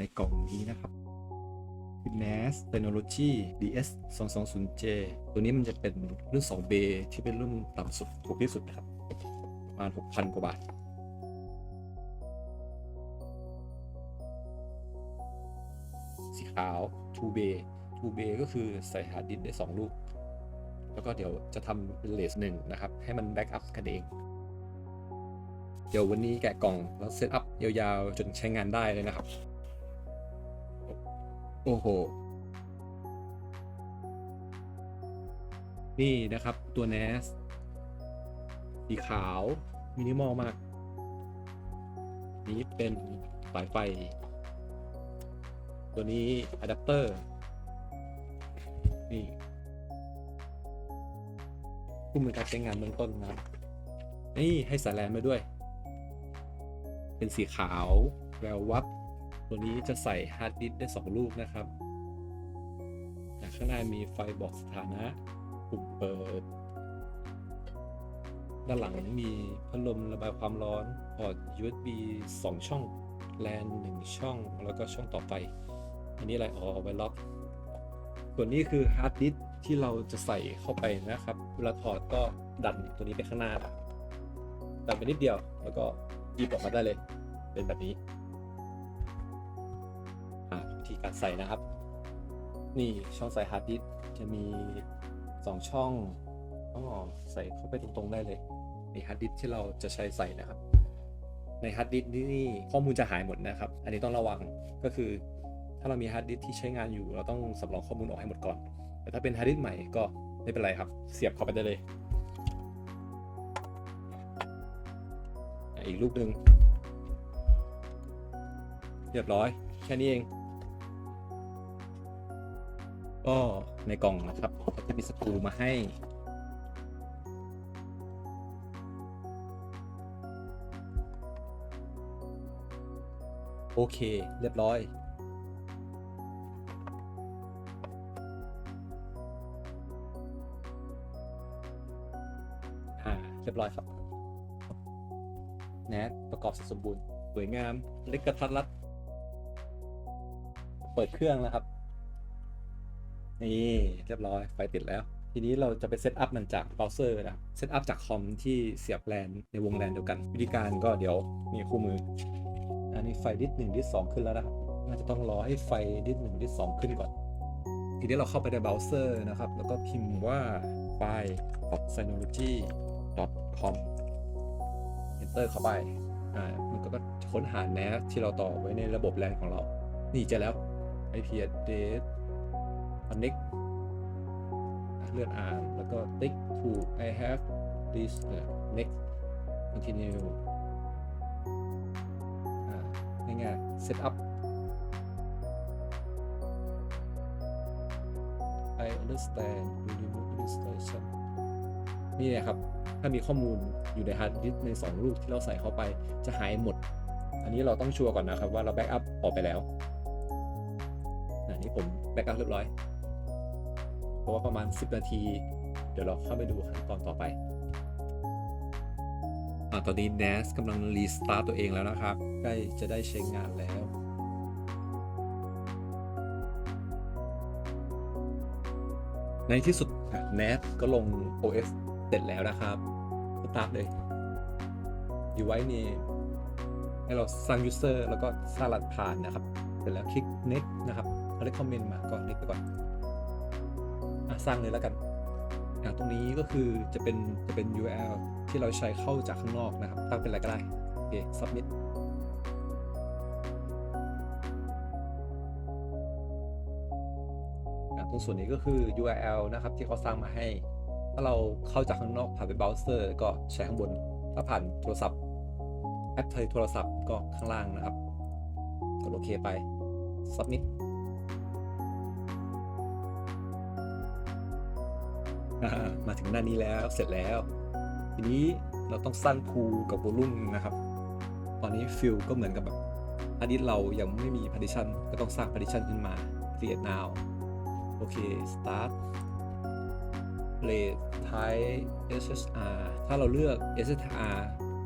ในกล่องนี้นะครับคือ NAS Technology DS 2 2 0 J ตัวนี้มันจะเป็นรุ่น 2B ที่เป็นรุ่นต่ำสุดถูกที่สุดนะครับ ประมาณ 6,000 กว่าบาทสีขาว 2B 2B ก็คือใส่ฮาร์ดดิสได้ 2 ลูก แล้วก็เดี๋ยวจะทำเป็นเลสหนึ่งนะครับ ให้มันแบ็กอัพกันเอง เดี๋ยววันนี้แกะกล่องแล้วเซตอัพยาวๆ จนใช้งานได้เลยนะครับ โอ้โห นี่นะครับตัว NAS สีขาว มินิมอลมาก นี้เป็นสายไฟ ตัวนี้อะแดปเตอร์ นี่คู่มือการใช้งานเบื้องต้นนะนี่ให้สายแลนมาด้วย เป็นสีขาว แวววับ ตัวนี้จะใส่ฮาร์ดดิสได้ 2 ลูกนะครับข้างหน้ามีไฟบอกสถานะปุ่มเปิด ด้านหลังมีพัดลมระบายความร้อนพอร์ต USB 2 ช่องแลน1ช่อง แล้วก็ช่องต่อไป อันนี้อะไรอ๋อไว้ล็อก ส่วนนี้คือฮาร์ดดิสที่เราจะใส่เข้าไปนะครับ เวลาถอดก็ดันตัวนี้ไปข้างหน้าดันไปนิดเดียว แล้วก็หยิบออกมาได้เลย เป็นแบบนี้ ธีการใส่นะครับ นี่ช่องใส่ฮาร์ดดิสจะมี 2 ช่องอ๋อใส่เข้าไปตรงๆได้เลยในฮาร์ดดิสที่เราจะใช้ใส่นะครับ ในฮาร์ดดิสนี่ข้อมูลจะหายหมดนะครับ อันนี้ต้องระวังก็คือ ถ้าเรามีฮาร์ดดิสที่ใช้งานอยู่ เราต้องสำรองข้อมูลออกให้หมดก่อน แต่ถ้าเป็นฮาร์ดดิสใหม่ก็ไม่เป็นไรครับ เสียบเข้าไปได้เลย อีกรูปหนึ่งเรียบร้อย แค่นี้เอง ก็ในกล่องนะครับก็จะมีสกรูมาให้ โอเค เรียบร้อย อ่า เรียบร้อยครับแนทประกอบเสร็จสมบูรณ์ สวยงาม เล็กกระทัดรัด เปิดเครื่องแล้วครับ นี่เรียบร้อยไฟติดแล้ว ทีนี้เราจะไปเซตอัพมันจากเบราว์เซอร์นะเซตอัพจากคอมที่เสียบแลนในวงแลนเดียวกัน วิธีการก็เดี๋ยวมีคู่มือ อันนี้ไฟดิสหนึ่งดิสสองขึ้นแล้วนะครับน่าจะต้องรอให้ไฟดิสหนึ่งดิสสองขึ้นก่อน ทีนี้เราเข้าไปในเบราว์เซอร์นะครับ แล้วก็พิมพ์ว่าไฟล์ synology com enter เข้าไปอ่ามันก็ค้นหา NAS ที่เราต่อไว้ในระบบแลนของเรา นี่เจอแล้ว IP address connect เลื่อนอ่าน แล้วก็ติ๊กถูก I have this next continue อ่าง่ายๆ set up I understand you remove installation นี่นะครับ ถ้ามีข้อมูลอยู่ในฮาร์ดดิสใน 2 ลูกที่เราใส่เข้าไปจะหายหมด อันนี้เราต้องชัวร์ก่อนนะครับว่าเราแบ็กอัพออกไปแล้วอันนี้ผมแบ็กอัพเรียบร้อยะว่าประมาณ 10 นาที เดี๋ยวเราเข้าไปดูขั้นตอนต่อไปอ่าตอนนี้ NAS กำลังรีสตาร์ตตัวเองแล้วนะครับ ใกล้จะได้ใช้งานแล้วในที่สุดอะ NAS ก็ลง OS เสร็จแล้วนะครับสตาร์ทเลย device นี่ให้เราสร้าง user แล้วก็สร้างรหัสผ่านนะครับ เสร็จแล้วคลิก next นะครับเขา recommend มาก็ next ไปก่อน สร้างเลยแล้วกันอะตรงนี้ก็คือจะเป็นจะเป็น URL ที่เราใช้เข้าจากข้างนอกนะครับตั้งเป็นอะไรก็ได้โอเค submit ตรงส่วนนี้ก็คือ URL นะครับที่เขาสร้างมาให้ ถ้าเราเข้าจากข้างนอกผ่านไปเบราว์เซอร์ก็ใช้ข้างบน ถ้าผ่านโทรศัพท์แอปไทยโทรศัพท์ก็ข้างล่างนะครับกดโอเคไป submit มาถึงหน้านี้แล้วเสร็จแล้ว ทีนี้เราต้องสร้างพูกับโวลุ่มนะครับ ตอนนี้ฟิลก็เหมือนกับแบบอันนี้เรายังไม่มี partition ก็ต้องสร้าง partition ขึ้นมา create now โอเค start rate type SSR ถ้าเราเลือก SSR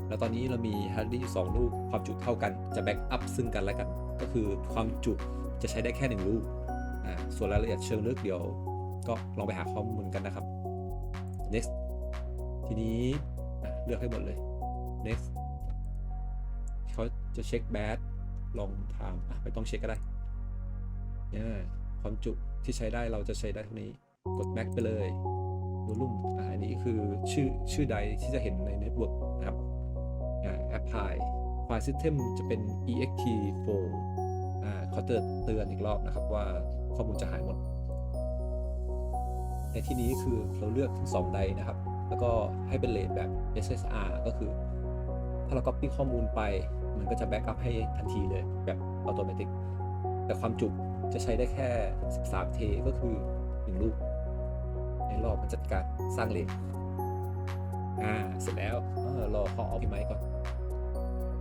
แล้วตอนนี้เรามีฮาร์ดดิสก์อยู่สองลูกความจุเท่ากันจะแบ็กอัพซึ่งกันและกัน ก็คือความจุจะใช้ได้แค่หนึ่งลูกอ่าส่วนรายละเอียดเชิงลึกเดี๋ยว ก็ลองไปหาข้อมูลกันนะครับ next ทีนี้เลือกให้หมดเลย next เขาจะเช็คแบตลองถามไม่ต้องเช็คก็ได้เนี่ยความจุที่ใช้ได้เราจะใช้ได้เท่านี้ กด max ไปเลยวอลุ่มอ,อันนี้คือชื่อชื่อใดที่จะเห็นในเน็ตเวิร์กนะครับอ่า apply ไฟล์ system จะเป็น ext4 อ่าเขาเตือนเตือนอีกรอบนะครับว่าข้อมูลจะหายหมด ในที่นี้คือเราเลือกทั้งสองไดนะครับ แล้วก็ให้เป็นเลทแบบ SSR ก็คือ ถ้าเรา copy ข้อมูลไป มันก็จะแบ็กอัพให้ทันทีเลยแบบอัตโนมัติแต่ความจุจะใช้ได้แค่ 13เทก็คือ1ลูก ในรอบมันจัดการสร้างเลทอ่า เสร็จแล้วออรอเขาเอาพี่ไมก่อน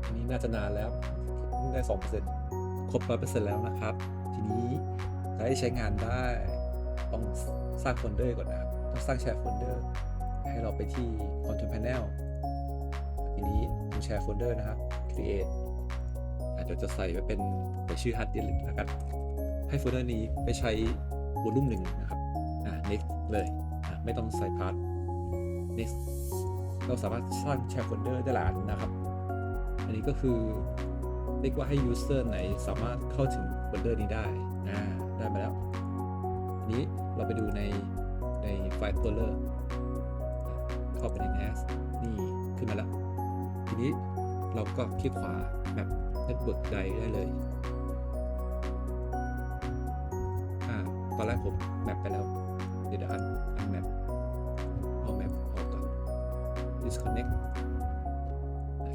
อันนี้น่าจะนานแล้วเพิ่งได้2%ครบ100%แล้วนะครับ ทีนี้จะให้ใช้งานได้ ต้องสร้างโฟลเดอร์ก่อนนะครับ ต้องสร้างแชร์โฟลเดอร์ให้เราไปที่ Control Panel ทีนี้ผมแชร์โฟลเดอร์นะครับ Create อาจจะจะใส่ไว้เป็นในชื่อ Hard Disk แล้วกันให้โฟลเดอร์นี้ไปใช้วอลุ่มหนึ่งนะครับ อ่า next เลยอะไม่ต้องใส่พาร์ท next เราสามารถสร้างแชร์โฟลเดอร์ได้หลายนนะครับ อันนี้ก็คือเรียกว่าให้ user ไหนสามารถเข้าถึงโฟลเดอร์นี้ได้ อ่า ได้มาแล้วทีนี้ เราไปดูในในไฟล์ Explorer เข้าไปใน NAS นี่ขึ้นมาแล้ว ทีนี้เราก็คลิกขวาแบบ Network ใดได้เลยอ่าตอนแรกผมแมปไปแล้ว เดี๋ยวอันอันแมปเอาแมปออกก่อน disconnect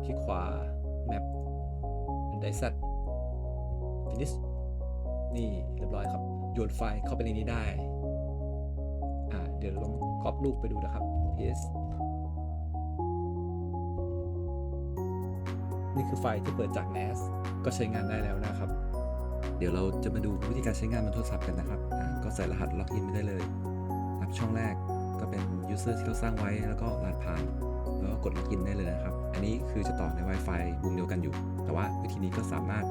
คลิกขวาแมปเป็นไดซัต finish นี่เรียบร้อยครับ โยนไฟล์เข้าไปในนี้ได้ เดี๋ยวลองก๊อปรูปไปดูนะครับ PS นี่คือไฟล์ที่เปิดจาก NAS ก็ใช้งานได้แล้วนะครับ เดี๋ยวเราจะมาดูวิธีการใช้งานบนโทรศัพท์กันนะครับ ก็ใส่รหัสล็อกอินไปได้เลยครับช่องแรกก็เป็น user ที่เราสร้างไว้แล้วก็รหัสผ่าน แล้วก็กดล็อกอินได้เลยนะครับ อันนี้คือจะต่อใน Wi-Fi วงเดียวกันอยู่ แต่ว่าวิธีนี้ก็สามารถ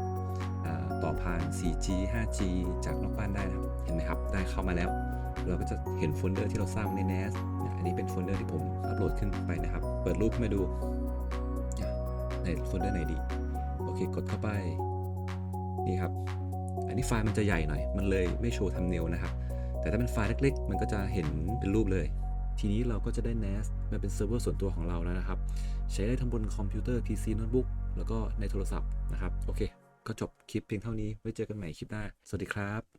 ต่อผ่าน 4G 5G จากนอกบ้านได้นะครับ เห็นไหมครับ ได้เข้ามาแล้ว เราก็จะเห็นโฟลเดอร์ที่เราสร้างใน NAS เนี่ยอันนี้เป็นโฟลเดอร์ที่ผมอัปโหลดขึ้นไปนะครับ เปิดรูปขึ้นมาดูในโฟลเดอร์ไหนดี โอเค กดเข้าไป นี่ครับ อันนี้ไฟล์มันจะใหญ่หน่อย มันเลยไม่โชว์ทำเนลนะครับ แต่ถ้าเป็นไฟล์เล็กๆ มันก็จะเห็นเป็นรูปเลย ทีนี้เราก็จะได้ NAS มาเป็นเซิร์ฟเวอร์ส่วนตัวของเราแล้วนะครับ ใช้ได้ทั้งบนคอมพิวเตอร์ PC โน้ตบุ๊ก แล้วก็ในโทรศัพท์นะครับ โอเค ก็จบคลิปเพียงเท่านี้ ไว้เจอกันใหม่คลิปหน้า สวัสดีครับ